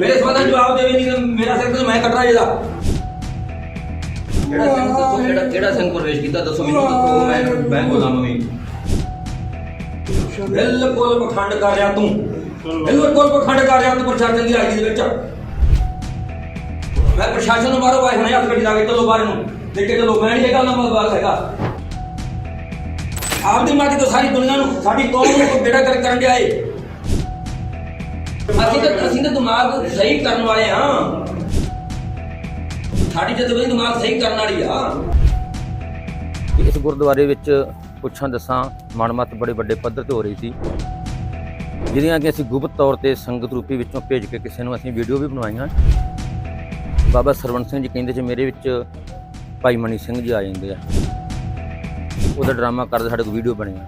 ਮੇਰੇ ਸਵਾਲਾਂ ਦਾ ਜਵਾਬ ਦੇਵੇ ਨਹੀਂ ਮੇਰਾ ਸਿਰ ਤੇ ਮੈਂ ਕੱਟਣਾ ਇਹਦਾ। ਕਿਹੜਾ ਸਿੰਘ ਦੱਸੋ ਕਿਹੜਾ ਕਿਹੜਾ ਸਿੰਘ ਪ੍ਰਵੇਸ਼ ਕੀਤਾ? ਦੱਸੋ ਮੈਨੂੰ ਦੱਸੋ ਮੈਂ ਮੈਂ ਗੁਲਾਮ ਵੀ ਬਿਲਕੁਲ ਪਖੰਡ ਕਰ ਰਿਹਾ ਤੂੰ। ਬਿਲਕੁਲ ਪਖੰਡ ਕਰ ਰਿਹਾ ਤੂੰ ਪ੍ਰਸ਼ਾਸਨ ਦੀ ਰਾਜੀ ਦੇ ਵਿੱਚ। ਮੈਂ ਪ੍ਰਸ਼ਾਸਨ ਨੂੰ ਬਾਹਰੋਂ ਆਏ ਹੁਣੇ ਹੱਥ ਗੱਡੀ ਲਾ ਕੇ ਚਲੋ ਬਾਹਰ ਨੂੰ ਦੇਖ ਕੇ ਚਲੋ ਮੈਂ ਨਹੀਂ ਇਹ ਗੱਲ ਨਾਲ ਮਤਲਬ ਹੈਗਾ। ਆਪਦੀ ਮਾਤੀ ਤੋਂ ਸਾਰੀ ਦੁਨੀਆ ਨੂੰ ਸਾਡੀ ਕੌਮ ਨੂੰ ਬੇੜਾ ਕਰ ਕਰਨ ਗਿਆ ਏ। ਅਸੀਂ ਤਾਂ ਅਸੀਂ ਤਾਂ ਦਿਮਾਗ ਸਹੀ ਕਰਨ ਵਾਲੇ ਹਾਂ ਸਾਡੀ ਜਦਵੀ ਦਿਮਾਗ ਸਹੀ ਕਰਨ ਵਾਲੀ ਆ। ਇਸ ਗੁਰਦੁਆਰੇ ਵਿੱਚ ਪੁੱਛਾਂ ਦੱਸਾਂ ਮਨਮਤ ਬੜੇ ਵੱਡੇ ਪੱਧਰ ਤੇ ਹੋ ਰਹੀ ਸੀ, ਜਿਹੜੀਆਂ ਕਿ ਅਸੀਂ ਗੁਪਤ ਤੌਰ ਤੇ ਸੰਗਤ ਰੂਪੀ ਵਿੱਚੋਂ ਭੇਜ ਕੇ ਕਿਸੇ ਨੂੰ ਅਸੀਂ ਵੀਡੀਓ ਵੀ ਬਣਵਾਈਆਂ ਬਾਬਾ ਸਰਵਣ ਸਿੰਘ ਜੀ ਕਹਿੰਦੇ ਸੀ ਮੇਰੇ ਵਿੱਚ ਭਾਈ ਮਨੀ ਸਿੰਘ ਜੀ ਆ ਜਾਂਦੇ ਆ। ਉਹਦਾ ਡਰਾਮਾ ਕਰਦੇ ਸਾਡੇ ਕੋਲ ਵੀਡੀਓ ਬਣੀਆਂ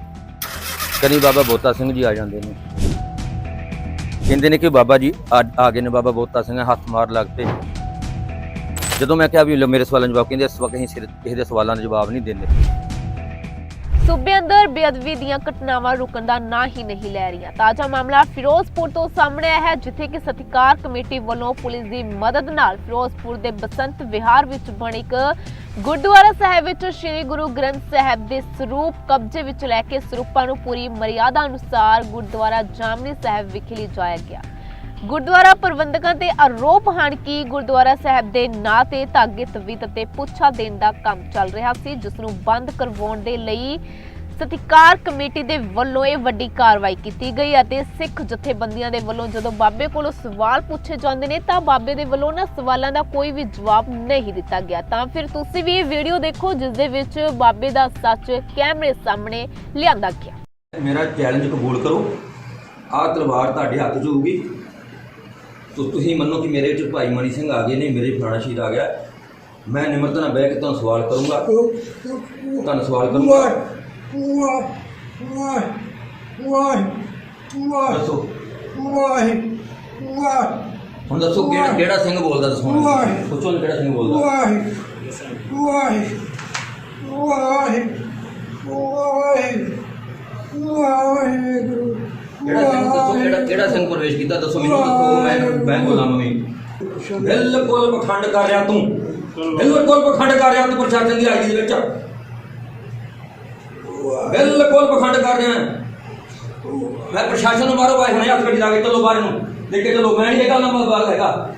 ਕਦੀ ਬਾਬਾ ਬੋਤਾ ਸਿੰਘ ਜੀ ਆ ਜਾਂਦੇ ਨੇ। ਕਹਿੰਦੇ ਨੇ ਕਿ ਬਾਬਾ ਜੀ ਆ ਆ ਗਏ ਨੇ ਬਾਬਾ ਬੋਤਾ ਸਿੰਘ, ਹੱਥ ਮਾਰ ਲੱਗ ਪਏ। ਜਦੋਂ ਮੈਂ ਕਿਹਾ ਵੀ ਮੇਰੇ ਸਵਾਲਾਂ ਦਾ ਜਵਾਬ, ਕਹਿੰਦੇ ਇਸ ਵਕਤ ਅਸੀਂ ਸਿਰ- ਕਿਸੇ ਦੇ ਸਵਾਲਾਂ ਦਾ ਜਵਾਬ ਨਹੀਂ ਦਿੰਦੇ। ਸੂਬੇ ਅੰਦਰ ਬੇਅਦਬੀ ਦੀਆਂ ਘਟਨਾਵਾਂ ਰੁਕਣ ਦਾ ਨਾਂ ਹੀ ਨਹੀਂ ਲੈ ਰਹੀਆਂ। ਤਾਜ਼ਾ ਮਾਮਲਾ ਫਿਰੋਜ਼ਪੁਰ ਤੋਂ ਸਾਹਮਣੇ ਆਇਆ ਹੈ, ਜਿੱਥੇ ਕਿ ਸਤਿਕਾਰ ਕਮੇਟੀ ਵੱਲੋਂ ਪੁਲਿਸ ਦੀ ਮਦਦ ਨਾਲ ਫਿਰੋਜ਼ਪੁਰ ਦੇ ਬਸੰਤ ਵਿਹਾਰ ਵਿੱਚ ਬਣੇ ਇੱਕ ਗੁਰਦੁਆਰਾ ਸਾਹਿਬ ਵਿੱਚ ਸ੍ਰੀ ਗੁਰੂ ਗ੍ਰੰਥ ਸਾਹਿਬ ਦੇ ਸਰੂਪ ਕਬਜ਼ੇ ਵਿੱਚ ਲੈ ਕੇ ਸਰੂਪਾਂ ਨੂੰ ਪੂਰੀ ਮਰਿਆਦਾ ਅਨੁਸਾਰ ਗੁਰਦੁਆਰਾ ਜਾਮਨੀ ਸਾਹਿਬ ਵਿਖੇ ਲਿਜਾਇਆ ਗਿਆ। ਗੁਰਦੁਆਰਾ ਪ੍ਰਬੰਧਕਾਂ ਤੇ ਆਰੋਪ ਹਨ ਕਿ ਗੁਰਦੁਆਰਾ ਸਾਹਿਬ ਦੇ ਨਾਂ ਤੇ ਧਾਗੇ ਤਵੀਤ ਅਤੇ ਪੁੱਛਾ ਦੇਣ ਦਾ ਕੰਮ ਚੱਲ ਰਿਹਾ ਸੀ, ਜਿਸ ਨੂੰ ਬੰਦ ਕਰਵਾਉਣ ਦੇ ਲਈ ਸਤਿਕਾਰ ਕਮੇਟੀ ਦੇ ਵੱਲੋਂ ਇਹ ਵੱਡੀ ਕਾਰਵਾਈ ਕੀਤੀ ਗਈ ਅਤੇ ਸਿੱਖ ਜਥੇਬੰਦੀਆਂ ਦੇ ਵੱਲੋਂ ਜਦੋਂ ਬਾਬੇ ਕੋਲੋਂ ਸਵਾਲ ਪੁੱਛੇ ਜਾਂਦੇ ਨੇ, ਤਾਂ ਬਾਬੇ ਦੇ ਵੱਲੋਂ ਨਾ ਸਵਾਲਾਂ ਦਾ ਕੋਈ ਵੀ ਜਵਾਬ ਨਹੀਂ ਦਿੱਤਾ ਗਿਆ। ਤਾਂ ਫਿਰ ਤੁਸੀਂ ਵੀ ਇਹ ਵੀਡੀਓ ਦੇਖੋ, ਜਿਸ ਦੇ ਵਿੱਚ ਬਾਬੇ ਦਾ ਸੱਚ ਕੈਮਰੇ ਸਾਹਮਣੇ ਲਿਆਂਦਾ ਗਿਆ। ਮੇਰਾ ਚੈਲੰਜ ਕਬੂਲ ਕਰੋ। ਆਹ ਤਲਵਾਰ ਤੁਹਾਡੇ ਹੱਥ 'ਚ ਹੋਊਗੀ। ਤੋ ਤੁਸੀਂ ਮੰਨੋ ਕਿ ਮੇਰੇ ਵਿੱਚ ਭਾਈ ਮਣੀ ਸਿੰਘ ਆ ਗਏ ਨੇ ਮੇਰੇ ਫਲਾਣਾ ਸ਼ਹੀਦ ਆ ਗਿਆ ਮੈਂ ਨਿਮਰਤਾ ਨਾਲ ਬਹਿ ਕੇ ਤੁਹਾਨੂੰ ਸਵਾਲ ਕਰੂੰਗਾ ਤੁਹਾਨੂੰ ਸਵਾਲ ਕਰੂੰਗਾ ਦੱਸੋ ਹੁਣ ਦੱਸੋ ਕਿਹੜਾ ਕਿਹੜਾ ਸਿੰਘ ਬੋਲਦਾ ਦੱਸੋ ਨਾ ਕਿਹੜਾ ਸਿੰਘ ਬੋਲਦਾ ਕਿਹੜਾ ਸਿੰਘ ਦੱਸੋ ਕਿਹੜਾ ਕਿਹੜਾ ਸਿੰਘ ਪ੍ਰਵੇਸ਼ ਕੀਤਾ ਦੱਸੋ ਮੈਨੂੰ ਦੱਸੋ ਮੈਂ ਮੈਂ ਗੁਲਾਮ ਵੀ ਬਿਲਕੁਲ ਪਖੰਡ ਕਰ ਰਿਹਾ ਤੂੰ। ਬਿਲਕੁਲ ਪਖੰਡ ਕਰ ਰਿਹਾ ਤੂੰ ਪ੍ਰਸ਼ਾਸਨ ਦੀ ਰਾਜੀ ਦੇ ਵਿੱਚ। ਬਿਲਕੁਲ ਪਖੰਡ ਕਰ ਰਿਹਾ। ਮੈਂ ਪ੍ਰਸ਼ਾਸਨ ਨੂੰ ਬਾਹਰੋਂ ਆਏ ਹੁਣੇ ਹੱਥ ਗੱਡੀ ਲਾ ਕੇ ਚਲੋ ਬਾਹਰ ਨੂੰ। ਦੇਖ ਕੇ ਚਲੋ ਮੈਂ ਨਹੀਂ ਇਹ ਗੱਲ ਨਾਲ ਮਤਲਬ ਹੈਗਾ।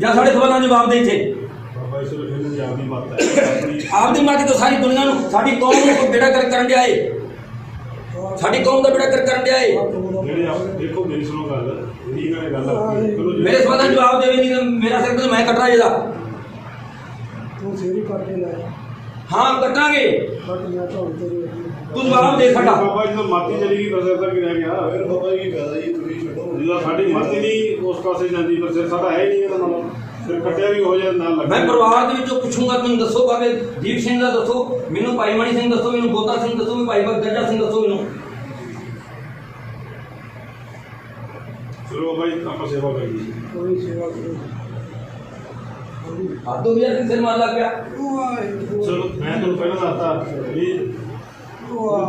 ਜਾਂ ਸਾਡੇ ਸਵਾਲਾਂ ਦਾ ਜਵਾਬ ਦੇ ਇੱਥੇ। ਆਪਦੀ ਮੱਤ ਤੋਂ ਸਾਰੀ ਦੁਨੀਆ ਨੂੰ ਸਾਡੀ ਕੌਮ ਨੂੰ ਬੇੜਾ ਕਰ ਕਰਨ ਗਿਆ ਏ ਸਾਡੀ ਕੌਮ ਦਾ ਬੇੜਾ ਕਰ ਕਰਨ ਗਿਆ ਏ। ਜਿਹੜੇ ਆਪ ਦੇਖੋ ਮੇਰੀ ਸੁਣੋ ਗੱਲ। ਨੇ ਗੱਲ ਆਪਣੀ। ਚਲੋ ਜਿਹੜੇ- ਮੇਰੇ ਸਵਾਲਾਂ ਦਾ ਜਵਾਬ ਦੇਵੇ ਨਹੀਂ ਤਾਂ ਮੇਰਾ ਸਿਰ ਤੇ ਮੈਂ ਕੱਟਣਾ ਇਹਦਾ। ਤੂੰ ਸੇਰੀ ਕੱਟ ਕੇ ਲੈ। ਹਾਂ ਕੱਟਾਂਗੇ। ਕੱਟ ਮੈਂ ਤਾਂ ਤੇਰੀ ਤੂੰ ਜਵਾਬ ਦੇ ਸਾਡਾ। ਬਾਬਾ ਜੀ ਤੋਂ ਮਾਤੀ ਚਲੀ ਗਈ ਬਸ ਐਸਾ ਕੀ ਰਹਿ ਗਿਆ? ਫਿਰ ਬਾਬਾ ਜੀ ਫਾਇਦਾ ਜੀ ਤੁਸੀਂ ਛੱਡੋ। ਜਦੋਂ ਸਾਡੀ ਮਾਤੀ ਨਹੀਂ ਉਸ ਪਾਸੇ ਜਾਂਦੀ ਪਰ ਸਿਰ ਸਾਡਾ ਹੈ ਹੀ ਨਹੀਂ ਇਹਦਾ ਮਤਲਬ ਫਿਰ ਕੱਟਿਆ ਵੀ ਹੋ ਜਾਏ ਨਾਲ ਲੱਗ ਮੈਂ ਪਰਿਵਾਰ ਦੇ ਵਿੱਚੋਂ ਪੁੱਛੂੰਗਾ ਮੈਨੂੰ ਦੱਸੋ ਬਾਬੇ। ਦੀਪ ਸਿੰਘ ਦਾ ਦੱਸੋ। ਮੈਨੂੰ ਭਾਈ ਮਣੀ ਸਿੰਘ ਦੱਸੋ ਮੈਨੂੰ ਬੋਤਾ ਸਿੰਘ ਦੱਸੋ ਮੈਨੂੰ ਭਾਈ ਬਗਜਾ ਸਿੰਘ ਦੱਸੋ ਮੈਨੂੰ। ਚਲੋ ਬਾਬਾ ਜੀ ਆਪਾਂ ਸੇਵਾ ਕਰੀਏ। ਕੋਈ ਸੇਵਾ ਕਰੋ। ਆਦੋ ਵੀ ਯਾਰ ਸਿਰ ਮਾਰ ਲੱਗ ਪਿਆ ਵਾਹਿਗੁਰੂ। ਚਲੋ ਮੈਂ ਤੁਹਾਨੂੰ ਪਹਿਲਾਂ ਦੱਸਤਾ ਵੀ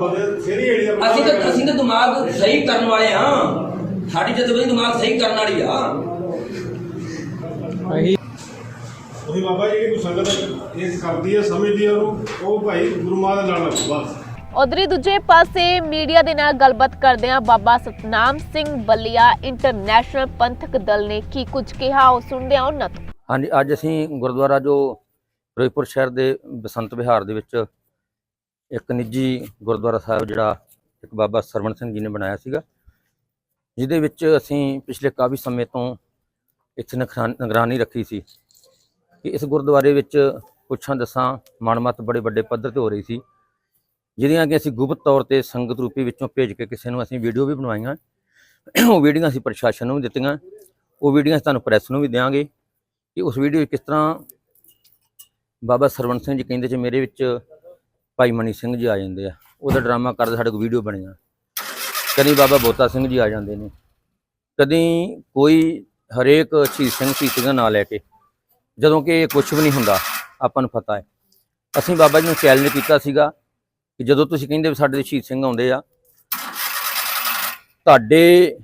ਬਦੇ ਫੇਰੀ ਏੜੀ ਦਾ ਅਸੀਂ ਤਾਂ ਅਸੀਂ ਤਾਂ ਦਿਮਾਗ ਸਹੀ ਕਰਨ ਵਾਲੇ ਹਾਂ। ਸਾਡੀ ਜਦਵੀ ਦਿਮਾਗ ਸਹੀ ਕਰਨ ਵਾਲੀ ਆ। ਉਹੀ ਬਾਬਾ ਜੀ ਕਿ ਸੰਗਤ ਇਹ ਕਰਦੀ ਹੈ ਸਮਝਦੀ ਹੈ ਉਹ ਭਾਈ ਗੁਰੂ ਮਾਂ ਦਾ ਬਸ। ਉਧਰ ਹੀ ਦੂਜੇ ਪਾਸੇ ਮੀਡੀਆ ਦੇ ਨਾਲ ਗੱਲਬਾਤ ਕਰਦਿਆਂ ਬਾਬਾ ਸਤਨਾਮ ਸਿੰਘ ਬੱਲੀਆ ਇੰਟਰਨੈਸ਼ਨਲ ਪੰਥਕ ਦਲ ਨੇ ਕੀ ਕੁਝ ਕਿਹਾ ਉਹ ਸੁਣਦੇ ਹਾਂ ਉਹਨਾਂ ਤੋਂ। ਹਾਂਜੀ, ਅੱਜ ਅਸੀਂ ਗੁਰਦੁਆਰਾ ਜੋ ਫਿਰੋਜ਼ਪੁਰ ਸ਼ਹਿਰ ਦੇ ਬਸੰਤ ਵਿਹਾਰ ਦੇ ਵਿੱਚ ਇੱਕ ਨਿੱਜੀ ਗੁਰਦੁਆਰਾ ਸਾਹਿਬ ਜਿਹੜਾ ਇੱਕ ਬਾਬਾ ਸਰਵਣ ਸਿੰਘ ਜੀ ਨੇ ਬਣਾਇਆ ਸੀਗਾ, ਜਿਹਦੇ ਵਿੱਚ ਅਸੀਂ ਪਿਛਲੇ ਕਾਫੀ ਸਮੇਂ ਤੋਂ ਇੱਥੇ ਨਿਗਰਾਨੀ ਰੱਖੀ ਸੀ ਕਿ ਇਸ ਗੁਰਦੁਆਰੇ ਵਿੱਚ ਪੁੱਛਾਂ ਦੱਸਾਂ ਮਨਮਤ ਬੜੇ ਵੱਡੇ ਪੱਧਰ ਤੇ ਹੋ ਰਹੀ ਸੀ। ਜਿਹਦੀਆਂ ਕਿ ਅਸੀਂ ਗੁਪਤ ਤੌਰ ਤੇ ਸੰਗਤ ਰੂਪੀ ਵਿੱਚੋਂ ਭੇਜ ਕੇ ਕਿਸੇ ਨੂੰ ਅਸੀਂ ਵੀਡੀਓ ਵੀ ਬਣਵਾਈਆਂ। ਉਹ ਵੀਡੀਓ ਅਸੀਂ ਪ੍ਰਸ਼ਾਸਨ ਨੂੰ ਵੀ ਦਿੱਤੀਆਂ। ਉਹ ਵੀਡੀਓ ਤੁਹਾਨੂੰ ਪ੍ਰੈਸ ਨੂੰ ਵੀ ਦਿਆਂਗੇ ਕਿ ਉਸ ਵੀਡੀਓ ਕਿਸ ਤਰ੍ਹਾਂ ਬਾਬਾ ਸਰਵਣ ਸਿੰਘ ਜੀ ਕਹਿੰਦੇ ਸੀ, ਮੇਰੇ ਵਿੱਚ ਭਾਈ ਮਨੀ ਸਿੰਘ ਜੀ ਆ ਜਾਂਦੇ ਆ। ਉਹਦਾ ਡਰਾਮਾ ਕਰਦੇ ਸਾਡੇ ਕੋਲ ਵੀਡੀਓ ਬਣੀਆਂ। ਕਦੀ ਬਾਬਾ ਬੋਤਾ ਸਿੰਘ ਜੀ ਆ ਜਾਂਦੇ ਨੇ। ਕਦੀ ਕੋਈ ਹਰੇਕ ਸ਼ਹੀਦ ਸਿੰਘ ਸ਼ਹੀਦ ਦਾ ਨਾਂ ਲੈ ਕੇ। ਜਦੋਂ ਕਿ ਇਹ ਕੁਝ ਵੀ ਨਹੀਂ ਹੁੰਦਾ, ਆਪਾਂ ਨੂੰ ਪਤਾ ਹੈ। ਅਸੀਂ ਬਾਬਾ ਜੀ ਨੂੰ ਚੈਲੰਜ ਕੀਤਾ ਸੀਗਾ ਕਿ ਜਦੋਂ ਤੁਸੀਂ ਕਹਿੰਦੇ ਵੀ ਸਾਡੇ ਦੇ ਸ਼ਹੀਦ ਸਿੰਘ ਆਉਂਦੇ ਆ ਤੁਹਾਡੇ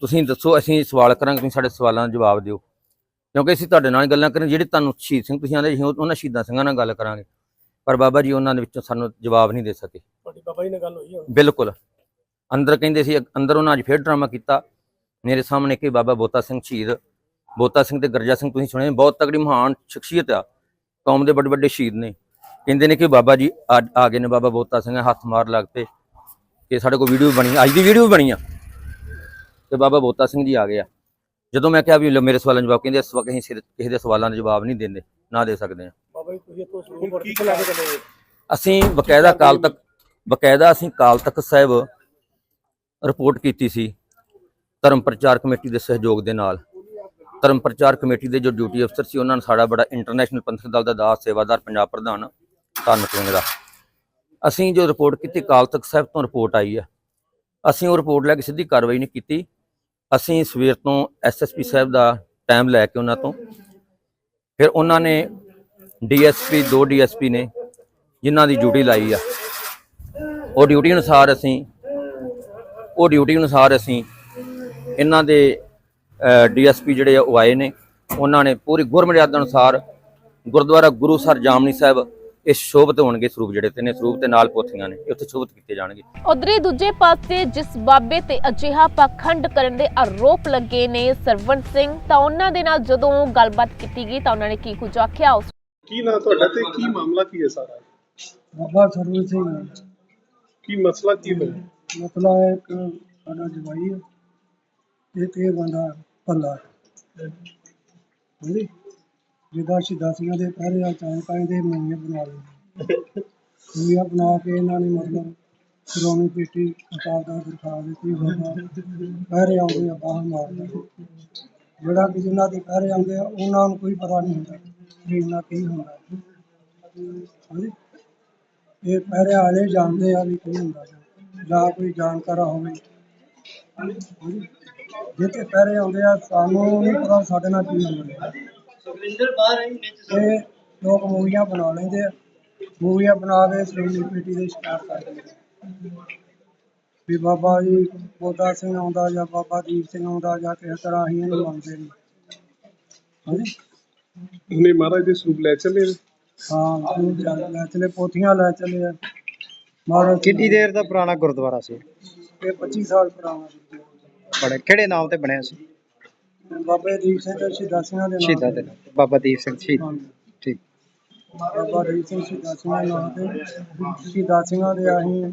ਤੁਸੀਂ ਦੱਸੋ ਅਸੀਂ ਸਵਾਲ ਕਰਾਂਗੇ ਤੁਸੀਂ ਸਾਡੇ ਸਵਾਲਾਂ ਦਾ ਜਵਾਬ ਦਿਓ। ਕਿਉਂਕਿ ਅਸੀਂ ਤੁਹਾਡੇ ਨਾਲ ਗੱਲਾਂ ਕਰਾਂ ਜਿਹੜੇ ਤੁਹਾਨੂੰ ਸ਼ਹੀਦ ਸਿੰਘ ਤੁਸੀਂ ਆਂਦੇ ਉਹਨਾਂ ਸ਼ਹੀਦਾਂ ਸਿੰਘਾਂ ਨਾਲ ਗੱਲ ਕਰਾਂਗੇ। ਪਰ ਬਾਬਾ ਜੀ ਉਹਨਾਂ ਦੇ ਵਿੱਚੋਂ ਸਾਨੂੰ ਜਵਾਬ ਨਹੀਂ ਦੇ ਸਕੇ। ਤੁਹਾਡੀ ਬਾਬਾ ਜੀ ਨਾਲ ਗੱਲ ਹੋਈ ਬਿਲਕੁਲ। ਅੰਦਰ ਕਹਿੰਦੇ ਸੀ ਅੰਦਰ ਉਹਨਾਂ ਅੱਜ ਫੇਰ ਡਰਾਮਾ ਕੀਤਾ। ਮੇਰੇ ਸਾਹਮਣੇ ਕਿ ਬਾਬਾ ਬੋਤਾ ਸਿੰਘ ਸ਼ਹੀਦ ਬੋਤਾ ਸਿੰਘ ਤੇ ਗਰਜਾ ਸਿੰਘ ਤੁਸੀਂ ਸੁਣੇ ਬਹੁਤ ਤਗੜੀ ਮਹਾਨ ਸ਼ਖਸੀਅਤ ਆ। ਕੌਮ ਦੇ ਵੱਡੇ ਵੱਡੇ ਸ਼ਹੀਦ ਨੇ। ਕਹਿੰਦੇ ਨੇ ਕਿ ਬਾਬਾ ਜੀ ਆ ਗਏ ਨੇ ਬਾਬਾ ਬੋਤਾ ਸਿੰਘ ਹੱਥ ਮਾਰ ਲੱਗ ਪਏ ਕਿ ਸਾਡੇ ਕੋਲ ਵੀਡੀਓ ਬਣੀ ਅੱਜ ਦੀ ਵੀਡੀਓ ਵੀ ਬਣੀ ਆ। ਤੇ ਬਾਬਾ ਬੋਤਾ ਸਿੰਘ ਜੀ ਆ ਗਏ ਆ। ਜਦੋਂ ਮੈਂ ਕਿਹਾ ਵੀ ਮੇਰੇ ਸਵਾਲਾਂ ਦਾ ਜਵਾਬ ਕਹਿੰਦੇ ਇਸ ਵਕਤ ਅਸੀਂ ਕਿਸੇ ਦੇ ਸਵਾਲਾਂ ਦਾ ਜਵਾਬ ਨਹੀਂ ਦਿੰਦੇ ਨਾ ਦੇ ਸਕਦੇ ਆ। ਬਾਬਾ ਜੀ ਤੁਸੀਂ ਕੇ ਚੱਲੇ? ਅਸੀਂ ਬਕਾਇਦਾ ਕਾਲ ਤੱਕ ਬਕਾਇਦਾ ਅਸੀਂ ਕਾਲ ਤੱਕ ਸਾਹਿਬ ਰਿਪੋਰਟ ਕੀਤੀ ਸੀ ਧਰਮ ਪ੍ਰਚਾਰ ਕਮੇਟੀ ਦੇ ਸਹਿਯੋਗ ਦੇ ਨਾਲ। ਧਰਮ ਪ੍ਰਚਾਰ ਕਮੇਟੀ ਦੇ ਜੋ ਡਿਊਟੀ ਅਫਸਰ ਸੀ ਉਹਨਾਂ ਨੇ ਸਾਡਾ ਬੜਾ ਇੰਟਰਨੈਸ਼ਨਲ ਪੰਥਕ ਦਲ ਦਾ ਦਾਸ ਸੇਵਾਦਾਰ ਪੰਜਾਬ ਪ੍ਰਧਾਨ ਧੰਨ ਸਿੰਘ ਦਾ। ਅਸੀਂ ਜੋ ਰਿਪੋਰਟ ਕੀਤੀ ਕਾਲ ਤਖ਼ਤ ਸਾਹਿਬ ਤੋਂ ਰਿਪੋਰਟ ਆਈ ਆ। ਅਸੀਂ ਉਹ ਰਿਪੋਰਟ ਲੈ ਕੇ ਸਿੱਧੀ ਕਾਰਵਾਈ ਨਹੀਂ ਕੀਤੀ। ਅਸੀਂ ਸਵੇਰ ਤੋਂ ਐਸਐਸਪੀ ਸਾਹਿਬ ਦਾ ਟਾਈਮ ਲੈ ਕੇ ਉਹਨਾਂ ਤੋਂ। ਫਿਰ ਉਹਨਾਂ ਨੇ ਡੀਐਸਪੀ ਦੋ ਡੀਐਸਪੀ ਨੇ, ਜਿਨ੍ਹਾਂ ਦੀ ਡਿਊਟੀ ਲਾਈ ਆ। ਉਹ ਡਿਊਟੀ ਅਨੁਸਾਰ ਅਸੀਂ ਉਹ ਡਿਊਟੀ ਅਨੁਸਾਰ ਅਸੀਂ ਇਹਨਾਂ ਦੇ ਡੀਐਸਪੀ ਜਿਹੜੇ ਆ ਉਹ ਆਏ ਨੇ। ਉਹਨਾਂ ਨੇ ਪੂਰੀ ਗੁਰਮਰਿਆਦਾ ਅਨੁਸਾਰ ਗੁਰਦੁਆਰਾ ਗੁਰੂ ਸਰ ਜਾਮਨੀ ਸਾਹਿਬ ਇਹ ਸ਼ੋਭਤ ਹੋਣਗੇ ਸਰੂਪ ਜਿਹੜੇ ਤੇ ਨੇ ਸਰੂਪ ਤੇ ਨਾਲ ਪੋਥੀਆਂ ਨੇ ਇਹ ਉੱਥੇ ਸ਼ੋਭਤ ਕੀਤੇ ਜਾਣਗੇ। ਉਧਰੇ ਦੂਜੇ ਪਾਸੇ ਜਿਸ ਬਾਬੇ ਤੇ ਅਜਿਹਾ ਪਖੰਡ ਕਰਨ ਦੇ ਆਰੋਪ ਲੱਗੇ ਨੇ ਸਰਵਣ ਸਿੰਘ ਤਾਂ ਉਹਨਾਂ ਦੇ ਨਾਲ ਜਦੋਂ ਗੱਲਬਾਤ ਕੀਤੀ ਗਈ ਤਾਂ ਉਹਨਾਂ ਨੇ ਕੀ ਕੁਝ ਆਖਿਆ? ਉਸ ਕੀ ਨਾਂ ਤੁਹਾਡਾ ਤੇ ਕੀ ਮਾਮਲਾ ਕੀ ਹੈ ਸਾਰਾ? ਬਾਬਾ ਸਰਵਨ ਸਿੰਘ। ਕੀ ਮਸਲਾ ਕੀ ਹੈ ਇੱਕ ਸਾਡਾ ਜਵਾਈ ਹੈ ਇਹ ਬੰਦਾ ਪੱਲਾ ਹਾਂਜੀ। ਜਿਹਦਾ ਸ਼ਿਦਾਸੀਆਂ ਦੇ ਪਹਿਰੇ ਆ, ਚਾਹ ਕਹਿੰਦੇ ਬਣਾ ਲਈ ਮੂਵੀਆਂ ਬਣਾ ਕੇ ਇਹਨਾਂ ਨੇ ਮਤਲਬ ਸ਼੍ਰੋਮਣੀ ਪੇਟੀ ਅਕਾਲ ਦਾ ਦਿਖਾ ਦਿੱਤੀ ਬਾਬਾ ਪਹਿਰੇ ਆਉਂਦੇ ਆ ਬਾਹਰ ਮਾਰਦੇ ਜਿਹੜਾ ਕਿ ਜਿਨ੍ਹਾਂ ਦੇ ਪਹਿਰੇ ਆਉਂਦੇ ਆ, ਉਹਨਾਂ ਨੂੰ ਕੋਈ ਪਤਾ ਨਹੀਂ ਹੁੰਦਾ ਵੀ ਇਹਨਾਂ ਕੀ ਹੁੰਦਾ। ਹਾਂਜੀ? ਇਹ ਪਹਿਰੇ ਵਾਲੇ ਜਾਣਦੇ ਆ ਵੀ ਕੀ ਹੁੰਦਾ ਜਾਂ ਕੋਈ ਜਾਣਕਾਰ ਹੋਵੇ। ਜਿੱਥੇ ਪਹਿਰੇ ਆਉਂਦੇ ਆ, ਸਾਨੂੰ ਨਹੀਂ ਪਤਾ ਸਾਡੇ ਨਾਲ ਕੀ ਹੁੰਦਾ ਇਹ ਲੋਕ ਮੂਵੀਆਂ ਬਣਾ ਲੈਂਦੇ ਆ। ਮੂਵੀਆਂ ਬਣਾ ਕੇ ਪੇਟੀ ਦੇ ਸ਼ਿਕਾਰ ਕਰ ਦਿੰਦੇ ਆ। ਵੀ ਬਾਬਾ ਜੀ ਬੋਦਾ ਸਿੰਘ ਆਉਂਦਾ ਜਾਂ ਬਾਬਾ ਦੀਪ ਸਿੰਘ ਆਉਂਦਾ ਜਾਂ ਕਿਸੇ ਤਰ੍ਹਾਂ ਅਸੀਂ ਇਹਨੂੰ ਮੰਨਦੇ ਨਹੀਂ। ਹਾਂਜੀ? ਉਹਨੇ ਮਹਾਰਾਜ ਦੇ ਸਰੂਪ ਲੈ ਚੱਲੇ ਨੇ। ਹਾਂ ਉਹ ਚੱਲ ਲੈ ਚਲੇ ਪੋਥੀਆਂ ਲੈ ਚਲੇ ਆ। ਮਹਾਰਾਜ ਕਿੰਨੀ ਦੇਰ ਦਾ ਪੁਰਾਣਾ ਗੁਰਦੁਆਰਾ ਸੀ? ਇਹ 25 ਸਾਲ ਪੁਰਾਣਾ ਸੀ। ਬੜੇ ਕਿਹੜੇ ਨਾਮ ਤੇ ਬਣਿਆ ਸੀ? ਬਾਬੇ ਦੀਪ ਸਿੰਘ ਤੇ ਸ਼ਹੀਦਾਂ ਦੇ ਨਾਮ ਸ਼ਹੀਦਾਂ ਦੇ ਨਾਮ ਬਾਬਾ ਦੀਪ ਸਿੰਘ ਸ਼ਹੀਦ। ਹਾਂਜੀ। ਠੀਕ। ਬਾਬਾ ਦੀਪ ਸਿੰਘ ਸ਼ਹੀਦਾਂ ਸਿੰਘਾਂ ਦੇ ਨਾਮ ਤੇ ਸ਼ਹੀਦਾਂ ਸਿੰਘਾਂ ਦੇ ਅਸੀਂ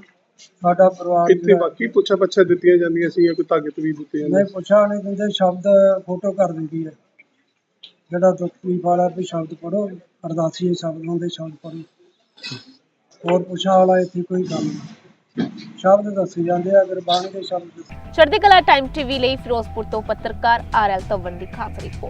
ਸਾਡਾ ਪਰਿਵਾਰ ਇੱਥੇ ਜਿਹੜਾ- ਬਾਕੀ ਪੁੱਛਾ ਪੱਛਾ ਦਿੱਤੀਆਂ ਜਾਂਦੀਆਂ ਸੀ ਜਾਂ ਕੋਈ ਤਾਕਤ ਵੀ ਦਿੱਤੇ ਜਾਂਦੇ ਨਹੀਂ ਪੁੱਛਾ ਨਹੀਂ ਦਿੰਦੇ ਸ਼ਬਦ ਫੋਟੋ ਕਰ ਦਿੰਦੀ ਹੈ। ਜਿਹੜਾ ਦੁੱਖ ਤਕਲੀਫ ਵਾਲਾ ਵੀ ਸ਼ਬਦ ਪੜੋ ਅਰਦਾਸੀ ਸ਼ਬਦ ਹੁੰਦੇ ਸ਼ਬਦ ਪੜੋ ਹੋਰ ਪੁੱਛਾ ਵਾਲਾ ਇੱਥੇ ਕੋਈ ਕੰਮ ਨਹੀਂ। ਸ਼ਬਦ ਦੱਸੇ ਜਾਂਦੇ ਆ ਗੁਰਬਾਣੀ ਦੇ ਸ਼ਬਦ ਚੜ੍ਹਦੀ ਕਲਾ ਟਾਈਮ ਟੀਵੀ ਲਈ ਫਿਰੋਜ਼ਪੁਰ ਤੋਂ ਪੱਤਰਕਾਰ ਆਰਐਲ ਤਵਨ ਦੀ ਖਾਸ ਰਿਪੋਰਟ।